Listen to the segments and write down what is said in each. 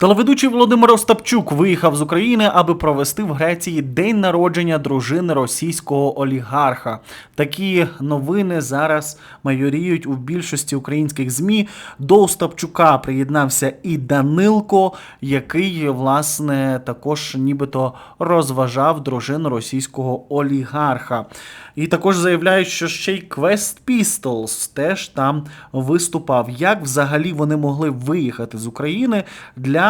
Телеведучий Володимир Остапчук виїхав з України, аби провести в Греції день народження дружини російського олігарха. Такі новини зараз майоріють у більшості українських змі. До Остапчука приєднався і Данилко, який власне також нібито розважав дружину російського олігарха. І також заявляють, що ще й Quest Pistols теж там виступав. Як взагалі вони могли виїхати з України для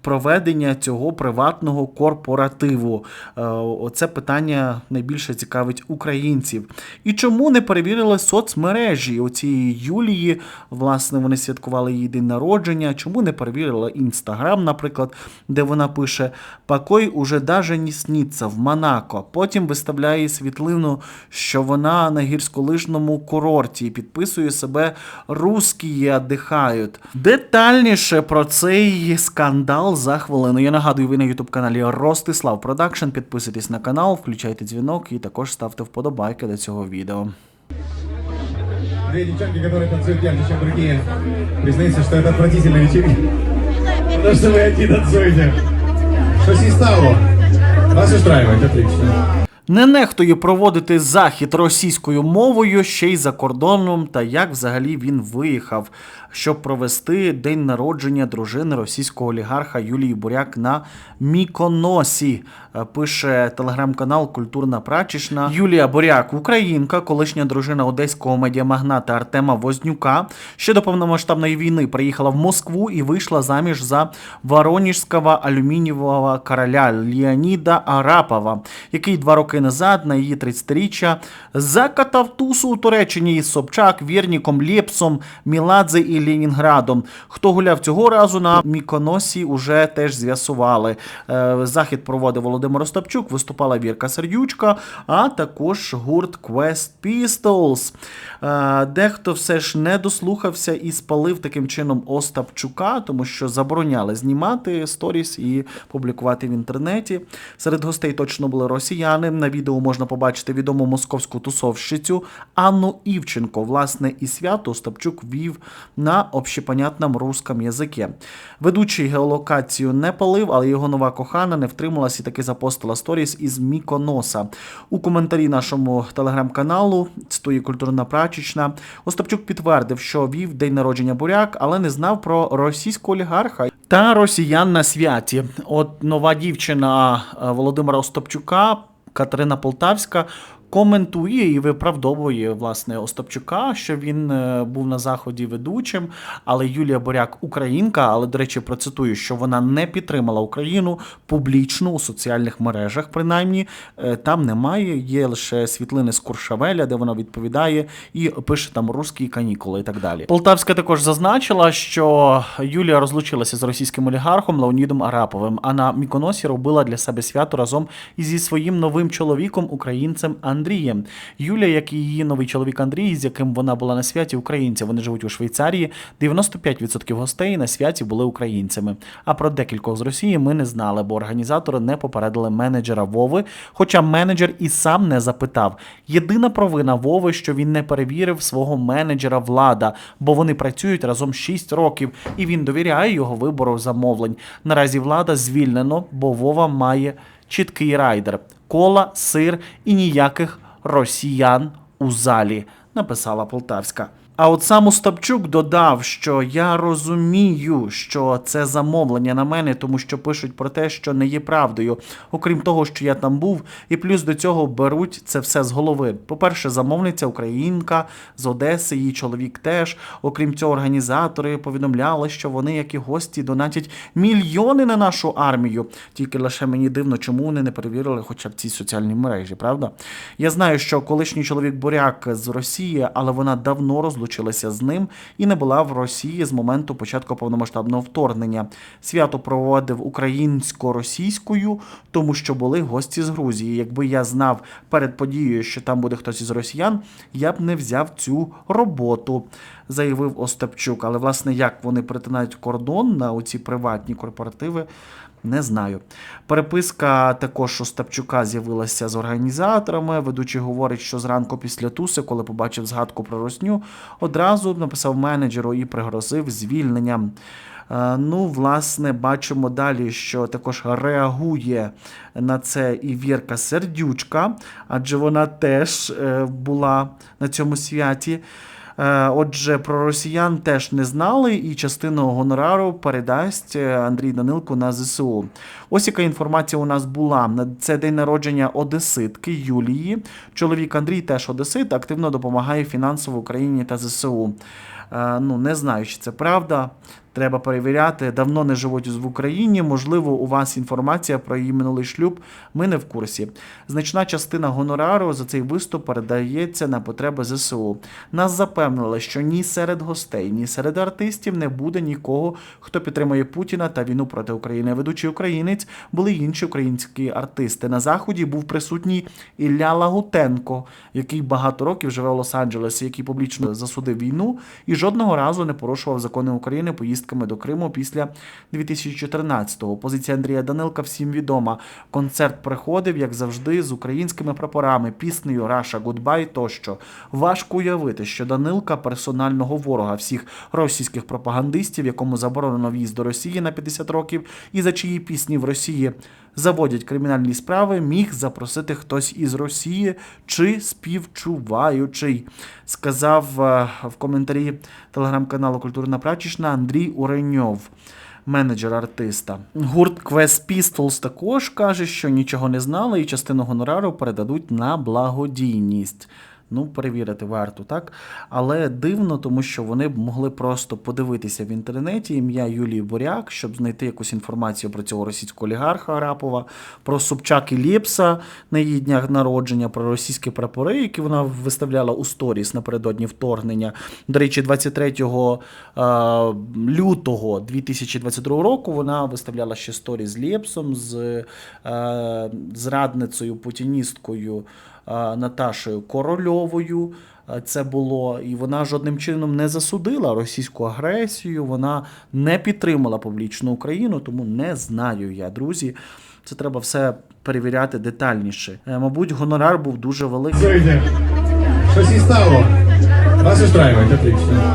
проведення цього приватного корпоративу? Е, Оце питання найбільше цікавить українців. І чому не перевірили соцмережі оцієї Юлії? Власне, вони святкували її день народження. Чому не перевірили інстаграм, наприклад, де вона пише Покой уже даже не сниться в Монако. Потім виставляє світлину, що вона на гірськолижному курорті і підписує себе русські віддихають. Детальніше про цей скандал за хвилину. Я нагадую, ви на ютуб каналі Ростислав Продакшн. Підписуйтесь на канал, включайте дзвінок і також ставте вподобайки до цього відео. Две девчонки, которые танцуют ярче, чем другие, признаются, что это отвратительная вечеринка. Потому что вы одни танцуете. Что с ней стало? Вас устраивает, отлично. Не нехтує проводити захід російською мовою ще й за кордоном, та як взагалі він виїхав, щоб провести день народження дружини російського олігарха Юлії Буряк на Міконосі. Е, Пише телеграм-канал Культурна Прачечна. Юлія Буряк, українка, колишня дружина одеського медіамагната Артема Вознюка. Ще до повномасштабної війни приїхала в Москву і вийшла заміж за Воронежського алюмінієвого короля Леоніда Арапова, який два роки назад на її 30-річчя закатав тусу у Туреччині із Собчак, Вірніком, Лєпсом, Міладзе і Ленінградом. Хто гуляв цього разу на Міконосі, уже теж з'ясували. Е, Захід проводив Володимир Остапчук, виступала Вірка Сердючка, а також гурт Quest Pistols. Е, Дехто все ж не дослухався і спалив таким чином Остапчука, тому що забороняли знімати сторіс і публікувати в інтернеті. Серед гостей точно були росіяни. На відео можна побачити відому московську тусовщицю Анну Івченко. Власне, і свято Остапчук вів на общепонятному русском язикі. Ведучий геолокацію не палив, але його нова кохана не втрималась і таки запостила сторіс із Міконоса. У коментарі нашому телеграм-каналу «Стої культурна прачечна Остапчук підтвердив, що вів день народження буряк, але не знав про російського олігарха та росіян на святі. От нова дівчина е, Володимира Остапчука, Катерина Полтавська. Коментує і виправдовує власне Остапчука, що він е, був на заході ведучим, але Юлія Боряк українка. Але до речі, процитую, що вона не підтримала Україну публічно у соціальних мережах. Принаймні Е, там немає. Є лише світлини з Куршавеля, де вона відповідає і пише там русські канікули і так далі. Полтавська також зазначила, що Юлія розлучилася з російським олігархом Леонідом Араповим, а на Міконосі робила для себе свято разом ізі своїм новим чоловіком, українцем Андрієм. Юлія, як і її новий чоловік Андрій, з яким вона була на святі, українці. Вони живуть у Швейцарії. 95% гостей на святі були українцями. А про декількох з Росії ми не знали, бо організатори не попередили менеджера Вови. Хоча менеджер і сам не запитав. Єдина провина Вови, що він не перевірив свого менеджера влада, бо вони працюють разом 6 років, і він довіряє його вибору замовлень. Наразі влада звільнено, бо Вова має чіткий райдер: кола, сир і ніяких росіян у залі, написала Полтавська. А от сам Остапчук додав, що я розумію, що це замовлення на мене, тому що пишуть про те, що не є правдою, окрім того, що я там був, і плюс до цього беруть це все з голови. По-перше, замовниця українка з Одеси, її чоловік теж. Окрім цього, організатори повідомляли, що вони, як і гості, донатять мільйони на нашу армію. Тільки лише мені дивно, чому вони не перевірили хоча б ці соціальні мережі, правда? Я знаю, що колишній чоловік Буряк з Росії, але вона давно розлучилася з ним і не була в Росії з моменту початку повномасштабного вторгнення. Свято проводив українсько-російською, тому що були гості з Грузії. Якби я знав перед подією, що там буде хтось із росіян, я б не взяв цю роботу, заявив Остапчук. Але власне як вони перетинають кордон на оці приватні корпоративи. Не знаю. Переписка також Остапчука з'явилася з організаторами. Ведучий говорить, що зранку після туси, коли побачив згадку про росню, одразу написав менеджеру і пригрозив звільненням. Е, Ну, власне, бачимо далі, що також реагує на це і Вірка Сердючка, адже вона теж е, була на цьому святі. Е, Отже, про росіян теж не знали, і частину гонорару передасть е, Андрій Данилко на ЗСУ. Ось яка інформація у нас була. Це день народження Одеситки Юлії. Чоловік Андрій теж Одесит, активно допомагає фінансово Україні та ЗСУ. Е, Ну, не знаю, чи це правда. Треба перевіряти. Давно не живуть в Україні. Можливо, у вас інформація про її минулий шлюб. Ми не в курсі. Значна частина гонорару за цей виступ передається на потреби ЗСУ. Нас запевнили, що ні серед гостей, ні серед артистів не буде нікого, хто підтримує Путіна та війну проти України. Ведучий українець були інші українські артисти. На заході був присутній Ілля Лагутенко, який багато років живе в Лос-Анджелесі, який публічно засудив війну і жодного разу не порушував закони України поїздками до Криму після 2014-го. Позиція Андрія Данилка всім відома. Концерт приходив, як завжди, з українськими прапорами, піснею Раша Гудбай тощо. Важко уявити, що Данилка персонального ворога всіх російських пропагандистів, якому заборонено в'їзд до Росії на 50 років, і за чиї пісні в Росії заводять кримінальні справи, міг запросити хтось із Росії чи співчуваючий, сказав е, в коментарі телеграм-каналу Культурна Прачечна Андрій Уреньов. Менеджер артиста. Гурт Quest Pistols також каже, що нічого не знали і частину гонорару передадуть на благодійність. Ну, перевірити варто, так? Але дивно, тому що вони б могли просто подивитися в інтернеті ім'я Юлії Буряк, щоб знайти якусь інформацію про цього російського олігарха Арапова, про Собчак і Лєпса на її днях народження, про російські прапори, які вона виставляла у сторіс напередодні вторгнення. До речі, 23 е, лютого 2022 року вона виставляла ще сторіс з Лєпсом, з е, зрадницею, путіністкою Наташею Корольовою. Е, Це було, і вона жодним чином не засудила російську агресію. Вона не підтримала публічну Україну, тому не знаю я, друзі. Це треба все перевіряти детальніше. Е, Мабуть, гонорар був дуже великий. І стало. Вас устраивает, отлично.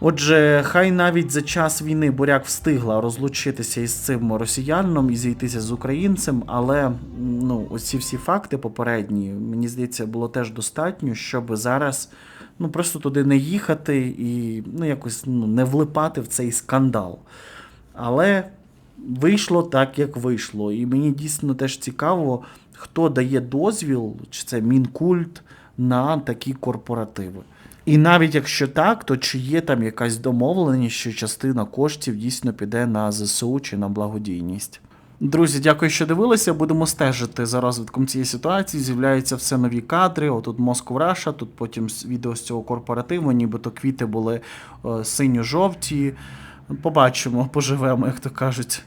Отже, хай навіть за час війни Буряк встигла розлучитися із цим росіянином і зійтися з українцем, але ну, оці всі факти попередні, мені здається, було теж достатньо, щоб зараз ну, просто туди не їхати і ну, якось ну, не влипати в цей скандал. Але вийшло так, як вийшло. І мені дійсно теж цікаво, хто дає дозвіл, чи це Мінкульт, на такі корпоративи. І навіть якщо так, то чи є там якась домовленість, що частина коштів дійсно піде на ЗСУ чи на благодійність? Друзі, дякую, що дивилися. Будемо стежити за розвитком цієї ситуації. З'являються все нові кадри. Отут Moscow Russia, тут потім відео з цього корпоративу, нібито квіти були е, синьо-жовті. Побачимо, поживемо, як то кажуть.